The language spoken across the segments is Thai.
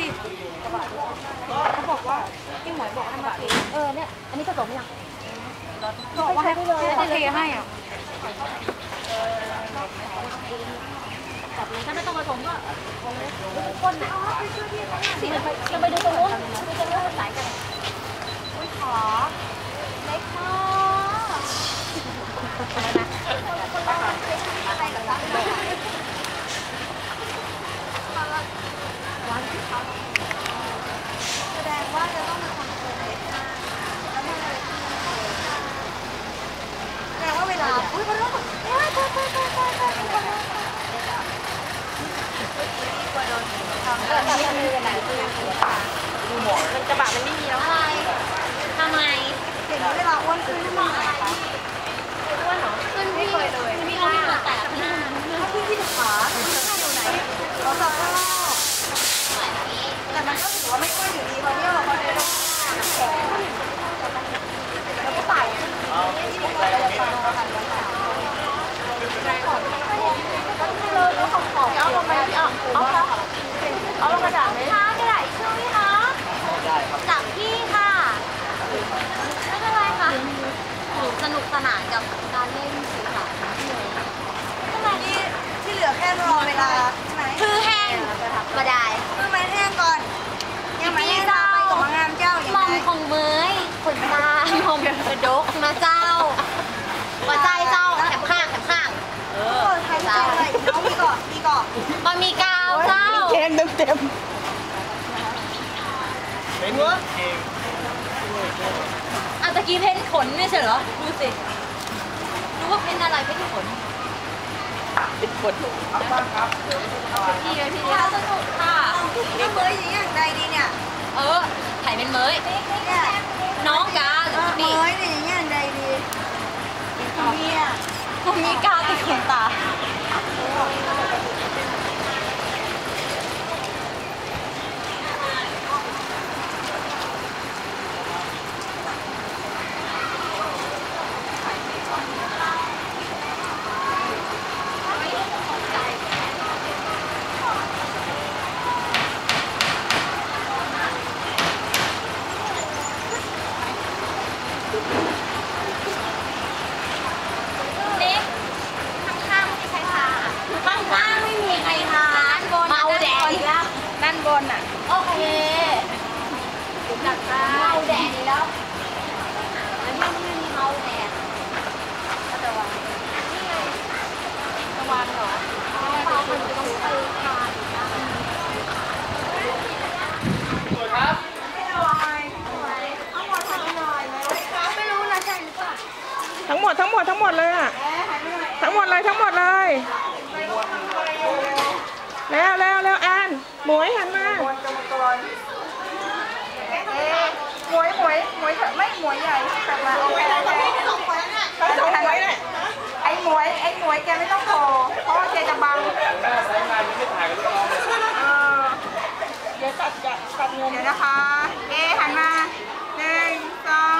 ดิเขาบอกว่าพี่หมวยบอกให้มาเทเออเนี่ย อันนี้ผสมยังบอกว่าให้ให้เขาเทให้อะจับเลยถ้าไม่ต้องผสมก็คนนะสิมันไปมันไปดูตรงนู้นไปดูตรงนู้นสายกันอุ้ยขอเล็กมาก แสดงว่าจะต้องมีคนโทรเล็กมากแล้วมันเลยแสดงว่าเวลาอุ้ยขอโทษเอ้ยโทษโทษโทษโทษโทษขอโทษเออนี่คือไหนคือมันกระบะมันไม่มีแล้วอะไรทำไมเห็นเวลาอ้วนขึ้นมันอะไรคะ อ้วนเหรอขึ้นพี่เคยเลยพี่เราไม่แตกหน้า พี่พี่ถูกขาอยู่ไหนเราสับข้างนอกแต่ มันก็ถือว่าไม่ค่อยอยู่ดีเพราะเนี่ยเราพอเดินแขนแล้วก็ไต่ที่มันก็จะฟังเราค่ะแล้วขอบขอบ เอาลงมาพี่เอาเอาเอาลงกระดาษไหมคะกระดาษชื่อพี่คะจากพี่ค่ะไม่เป็นไรค่ะหนูสนุกสนานกับการเล่นสื่อสารของพี่เลย ที่ที่เหลือแค่รอเวลาใช่ไหม คือแห้งมาได้ คือไม้แห้งก่อน ยังไม่แห้งไปกับมางามเจ้ายัง มอม ไง ของเมยขนตามอมก ระดกนะเจ้าหัวใจเจ้าแถบข้างแถบข้างเออใครจะอะไรน้องมีก่อนมีก่อนมันมีกาวเจ้าเต็มเต็มเป็นเองอะตะกี้เพ้นขนไม่ใช่เหรอ ดูสิ รู้ว่าเพ้นอะไรเพ้นขนครับบ้างครับพี่เลยพี่สนุกค่ะนี่เบอร์อย่างอย่างใดดีเนี่ย เออถ่ายเป็นเมย เนี่ย น้องกา เออเบ นี่ อร์เนี่ยอย่างอย่างใดดีเนี่ย มีกาติดขนตา เน็กข้างๆไม่มีใครทาข้างๆไม่มีใครทาเมาแดดอีกแล้ว ด้า นบนอะ โอเคจัดไปเมาแดดอีกแล้วแล้วมันไม่มีเมาแดดตะวันนี่ไงตะวันเหรอเมามันจะต้องไปทานอีกนะสวยครับไม่รู้นะใช่หรือเปล่าทั้งหมดทั้งหมดทั้งหมดเลยอะทั้งหมดเลยทั้งหมดเลยแล้วแล้วแล้วแอน หมวยหันมาหมวยจงกรหมวยหมวยหมวยไม่หมวยใหญ่แต่ว่าโอเคโอเคสองหมวยเนี่ยไอ้หมวยไอ้หมวยแกไม่ต้องโผล่เพราะแกจะบังเดี๋ยวตัดจะตัดเงินนะคะ เอหันมาหนึ่งสอง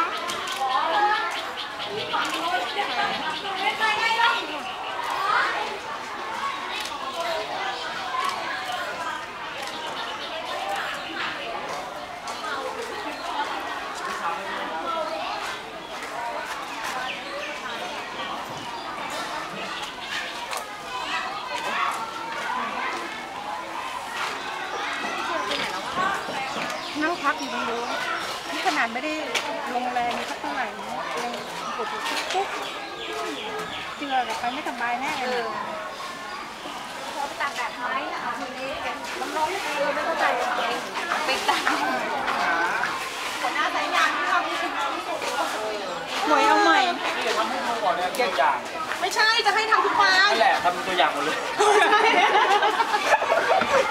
นั่งพักอยู่ตรงนู้นนี่ขนาดไม่ได้ลงแรงสักเท่าไหร่นะยังปวดปุ๊บปุ๊บเจือกับไปไม่สบายแน่เลยพอไปตากแดดไหมทีนี้มันร้อนเออไม่เข้าใจเลยไปตากหัวหน้าสายงานที่ทำที่สุดที่สุดหวยเอาใหม่นี่ทำให้ดูก่อนเนี่ยตัวอย่างไม่ใช่จะให้ทำทุกวันนั่นแหละทำเป็นตัวอย่างหมดเลย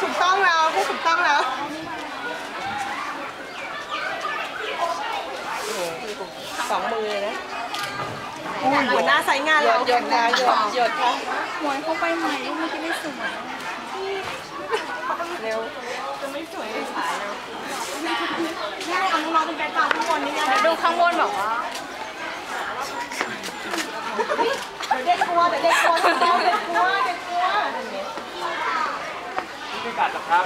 ถูกต้องแล้วพูดถูกต้องแล้ว สองมือนะหัวหน้าสายงานเราหยดนะหยดหยดค่ะหมวยเขาไปใหม่ลูกไม่ได้สวยเร็วแม่เอาน้องเป็นแกนกลางข้างบนนี่นะดูข้างบนบอกว่าเด็กกลัวเดี๋ยวเด็กกลัวเด็กกลัวเด็กกลัวเด็กกลัวไม่กัดหรอกครับ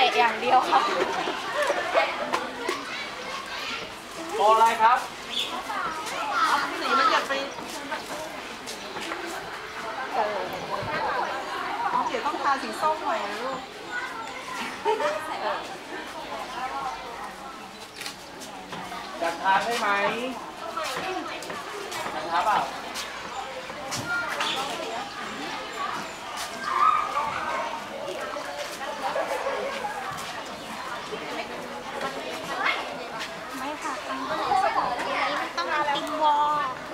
ะอย่างเดียวครับ โปรอะไรครับสีมันอยากไปน้องเขียวต้องทาสีส้มหน่อยนะลูกจัดทานได้ไหมจัดทานเปล่า ไม่ค่ะต้องติงวอล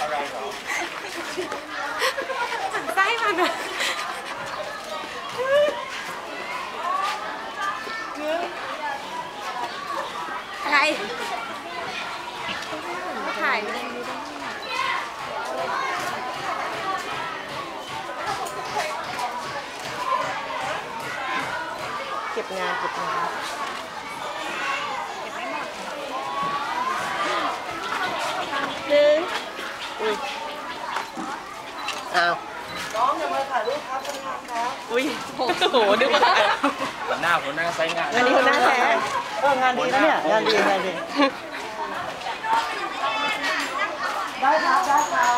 อะไรเหรอ ไส้มันอะ อะไรถ่ายเลย เก็บงานเก็บงานหนึ่งอุ้ยอ้าวน้องอย่ามาถ่ายรูปครับทำงานครับอุ้ยโอ้โหนึกว่าหัวหน้าหัวหน้าไซส์งานอันนี้คนหน้าแท้เอองานดีนะเนี่ยงานดีงานดีได้ครับได้ครับ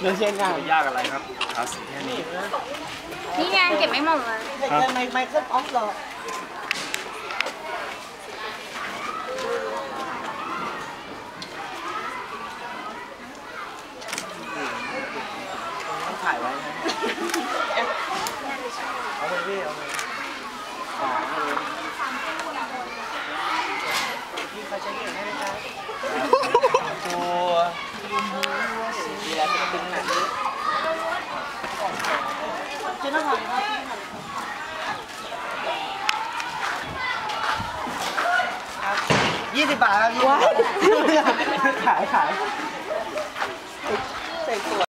เรื่องเชียงงานยากอะไรครับทาสีแค่นี้นี่ไงเก็บไม่หมดเลยเด็กเรียนไมไมเคิลออฟหรอต้องถ่ายไว้นะเอาไปพี่เอาไปอ๋อพี่เขาใช้เก่งให้ไหมครับตัว ดีแล้วจะเป็นหนังนี้เจ้าหน้าที่ครับยี่สิบบาทครับยี่สิบบาทขายขายใส่ตัว